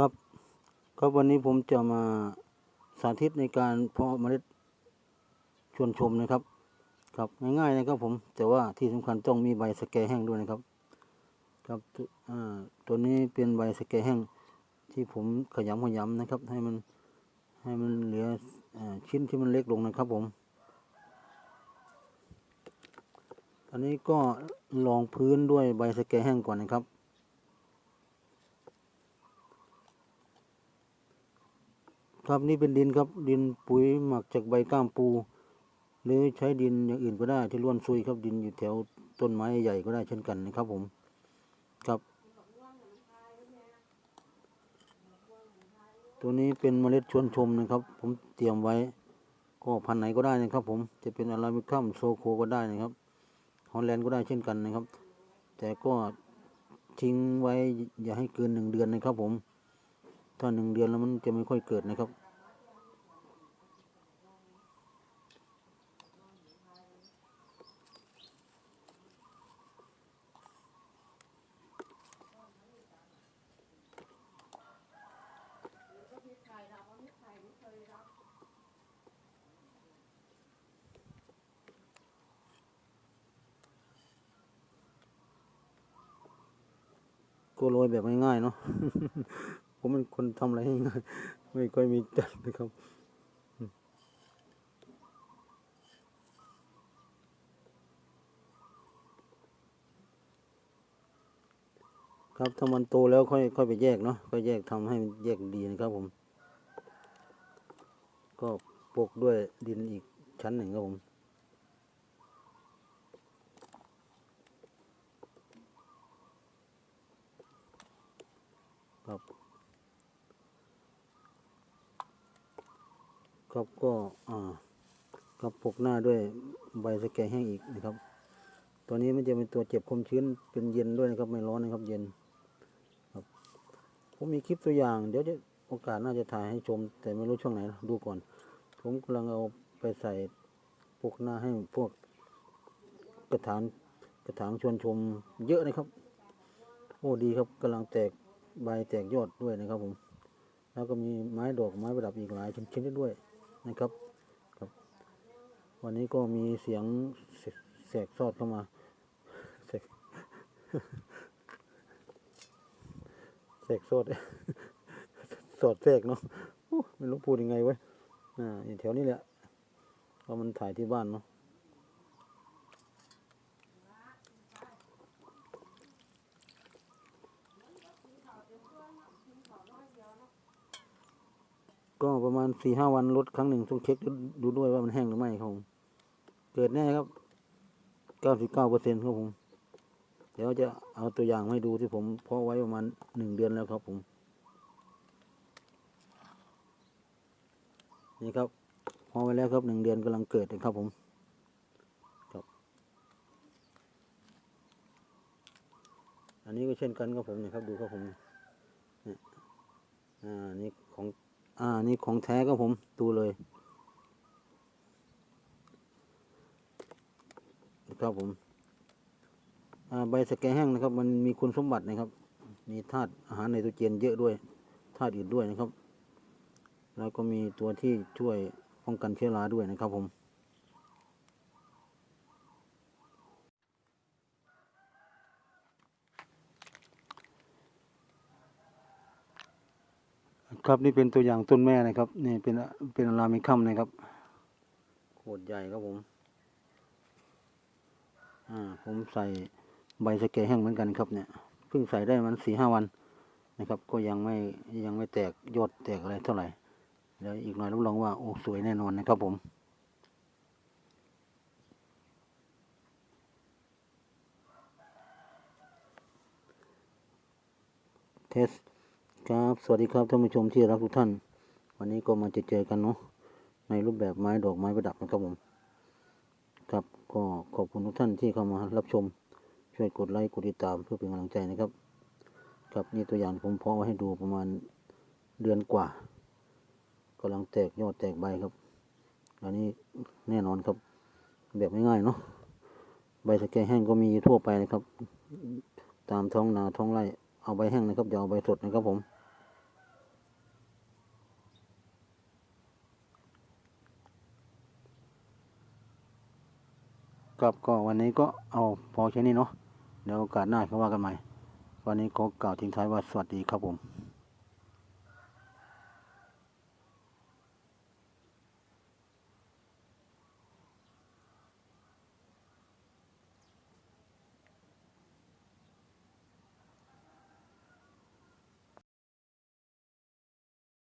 ครับครับวันนี้ผมจะมาสาธิตในการเพาะเมล็ดชวนชมนะครับครับง่ายๆนะครับผมแต่ว่าที่สำคัญต้องมีใบสแกแห้งด้วยนะครับ ครับตัวนี้เป็นใบสแกแห้งที่ผมขยำขยำนะครับ ให้มันให้มันเหลืออชิ้นที่มันเล็กลงนะครับผมอันนี้ก็รองพื้นด้วยใบสแกแห้งก่อนนะครับ ครับนี่เป็นดินครับดินปุ๋ยหมักจากใบก้ามปู หรือใช้ดินอย่างอื่นก็ได้ที่ล้วนซุยครับดินอยู่แถวต้นไม้ใหญ่ก็ได้เช่นกันนะครับผมครับ ตัวนี้เป็นเมล็ดชวนชมนะครับ ผมเตรียมไว้ก็พันไหนก็ได้นะครับ ผมจะเป็นอาราบิคัมโซโคก็ได้นะครับฮอลแลนด์ก็ได้เช่นกันนะครับ แต่ก็ทิ้งไว้อย่าให้เกินหนึ่งเดือนนะครับผม ถ้าหนึ่งเดือนแล้วมันจะไม่ค่อยเกิดนะครับ ก็โรยแบบง่ายๆเนาะ ผมเป็นคนทำอะไรง่ายไม่ค่อยมีจัดนะครับ ครับถ้ามันโตแล้วค่อยค่อยไปแยกเนาะค่อยแยกทำให้มันแยกดีนะครับผม ก็ปกด้วยดินอีกชั้นหนึ่งครับผมครับ ครับก็อ่าครับปกหน้าด้วยใบสแกแห้งอีกนะครับ ตัวนี้มันจะเป็นตัวเจ็บคมชื้นเป็นเย็นด้วยนะครับ ไม่ร้อนนะครับ เย็นครับผมมีคลิปตัวอย่าง เดี๋ยวจะโอกาสน่าจะถ่ายให้ชม แต่ไม่รู้ช่วงไหนดูก่อน ผมกำลังเอาไปใส่ปกหน้าให้พวกกระถางกระถางชวนชมเยอะนะครับ โอ้ดีครับกำลังแตกใบแตกยอดด้วยนะครับผม แล้วก็มีไม้ดอกไม้ประดับอีกหลายชนิดด้วย นะครับครับ วันนี้ก็มีเสียงแสกซอดเข้ามาแสกแสกซอดสอดแทรกเนาะไม่รู้พูดยังไงไว้อ่าอยู่แถวนี้แหละเพราะมันถ่ายที่บ้านเนาะ ก็ประมาณสี่ห้าวันลดครั้งหนึ่งต้องเช็คดูด้วยว่ามันแห้งหรือไม่ครับผมเกิดแน่ครับเก้าสิบเก้าเปอร์เซ็นต์ครับผม เดี๋ยวจะเอาตัวอย่างมาให้ดูที่ผมเพาะไว้ประมาณหนึ่งเดือนแล้วครับผม นี่ครับเพาะไว้แล้วครับหนึ่งเดือนกำลังเกิดนะครับผมครับ อันนี้ก็เช่นกันครับผมนี่ครับดูครับผมนี่อ่านี่ของ อ่า นี่ของแท้ครับผมดูเลยนะครับผมใบสแกแห้งนะครับ มันมีคุณสมบัตินะครับ มีธาตุอาหารไนโตรเจนเยอะด้วยธาตุอื่นด้วยนะครับ แล้วก็มีตัวที่ช่วยป้องกันเชื้อราด้วยนะครับผม ครับนี่เป็นตัวอย่างต้นแม่นะครับ นี่เป็นเป็นอะลามิคัมนะครับโคตรใหญ่ครับผมอ่าผมใส่ใบสะเกแห้งเหมือนกันครับเนี่ยเพิ่งใส่ได้มันสี่ห้าวันนะครับ ก็ยังไม่ยังไม่แตกยอดแตกอะไรเท่าไหร่เดี๋ยวอีกหน่อยรับรองว่าโอ้สวยแน่นอนนะครับผมเทส ครับ สวัสดีครับท่านผู้ชมที่รักทุกท่าน วันนี้ก็มาเจอเจอกันเนาะในรูปแบบไม้ดอกไม้ประดับนะครับผมครับก็ขอบคุณทุกท่านที่เข้ามารับชม ช่วยกดไลค์กดติดตามเพื่อเป็นกำลังใจนะครับครับนี่ตัวอย่างผมเพาะไว้ให้ดูประมาณเดือนกว่ากำลังแตกยอดแตกใบครับอันนี้แน่นอนครับ แบบง่ายๆเนาะใบสะแกแห้งก็มีทั่วไปนะครับ ตามท้องนาท้องไร่เอาใบแห้งนะครับอย่าเอาใบสดนะครับผม ครับก็วันนี้ก็เอาพอแค่นี้เนาะเดี๋ยวโอกาสหน้าเขาว่ากันใหม่ วันนี้ขอกล่าวทิ้งท้ายว่าสวัสดีครับผม